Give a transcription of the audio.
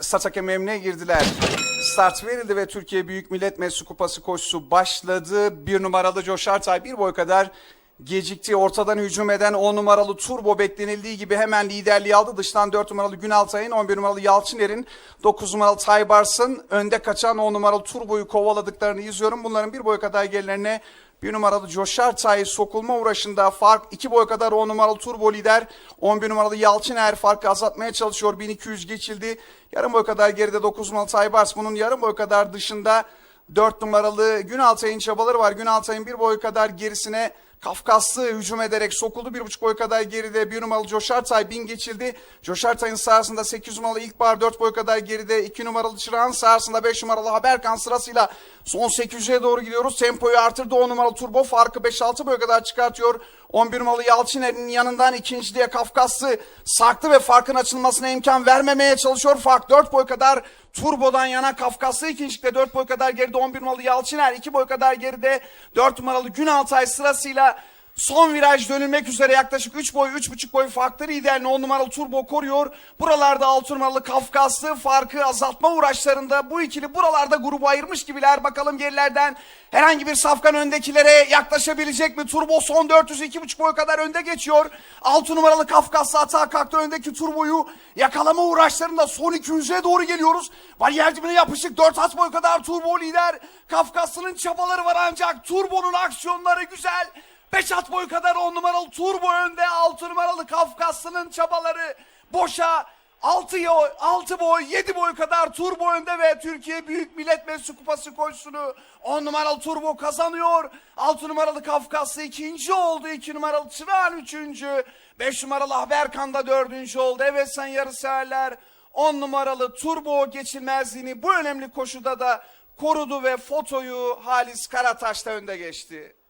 Start memnuniyet girdiler. Start verildi ve Türkiye Büyük Millet Meclisi Kupası koşusu başladı. Bir numaralı Coşartay bir boy kadar gecikti. Ortadan hücum eden 10 numaralı Turbo beklenildiği gibi hemen liderliği aldı. Dıştan 4 numaralı Günaltay'ın, 11 numaralı Yalçıner'in, 9 numaralı Taybars'ın önde kaçan 10 numaralı Turbo'yu kovaladıklarını izliyorum. Bunların bir boy kadar gerilerine bir numaralı Coşartay sokulma uğraşında fark iki boy kadar 10 numaralı turbo lider 11 numaralı Yalçıner farkı azaltmaya çalışıyor 1200 geçildi yarım boy kadar geride 9 numaralı Taybars bunun yarım boy kadar dışında 4 numaralı Günaltay'ın çabaları var Günaltay'ın bir boy kadar gerisine Kafkaslı hücum ederek sokuldu. Bir buçuk boy kadar geride bir numaralı Coşartay bin geçildi. Coşartay'ın sahasında 8 numaralı İlkbahar 4 boy kadar geride. 2 numaralı Çırağan sahasında 5 numaralı Haberkan sırasıyla son 800'e doğru gidiyoruz. Tempoyu artırdı 10 numaralı Turbo farkı 5-6 boy kadar çıkartıyor. 11 numaralı Yalçıner'in yanından ikinci diye Kafkaslı sarktı ve farkın açılmasına imkan vermemeye çalışıyor. Fark 4 boy kadar Turbo'dan yana Kafkaslı ikincilikte 4 boy kadar geride 11 numaralı Yalçıner 2 boy kadar geride 4 numaralı Günaltay sırasıyla Son viraj dönülmek üzere yaklaşık 3 boy 3,5 boy farklı liderini 10 numaralı Turbo koruyor. Buralarda 6 numaralı Kafkaslı farkı azaltma uğraşlarında bu ikili buralarda grubu ayırmış gibiler. Bakalım gerilerden herhangi bir safkan öndekilere yaklaşabilecek mi? Turbo son 400 2,5 boy kadar önde geçiyor. 6 numaralı Kafkaslı atağa kalktı öndeki Turbo'yu yakalama uğraşlarında son 200'e doğru geliyoruz. Bariyer dibine yapışık 4 at boy kadar Turbo lider. Kafkaslı'nın çabaları var ancak Turbo'nun aksiyonları güzel. 5 at boy kadar 10 numaralı Turbo önde 6 numaralı Kafkaslı'nın çabaları boşa 6, 6 boy 7 boy kadar Turbo önde ve Türkiye Büyük Millet Meclisi Kupası koşusunu 10 numaralı Turbo kazanıyor. 6 numaralı Kafkaslı ikinci oldu. 2 numaralı Çırağan üçüncü. 5 numaralı Haberkan da dördüncü oldu. Evet sen yarı severler 10 numaralı Turbo geçilmezliğini bu önemli koşuda da korudu ve fotoyu Halis Karataş da önde geçti.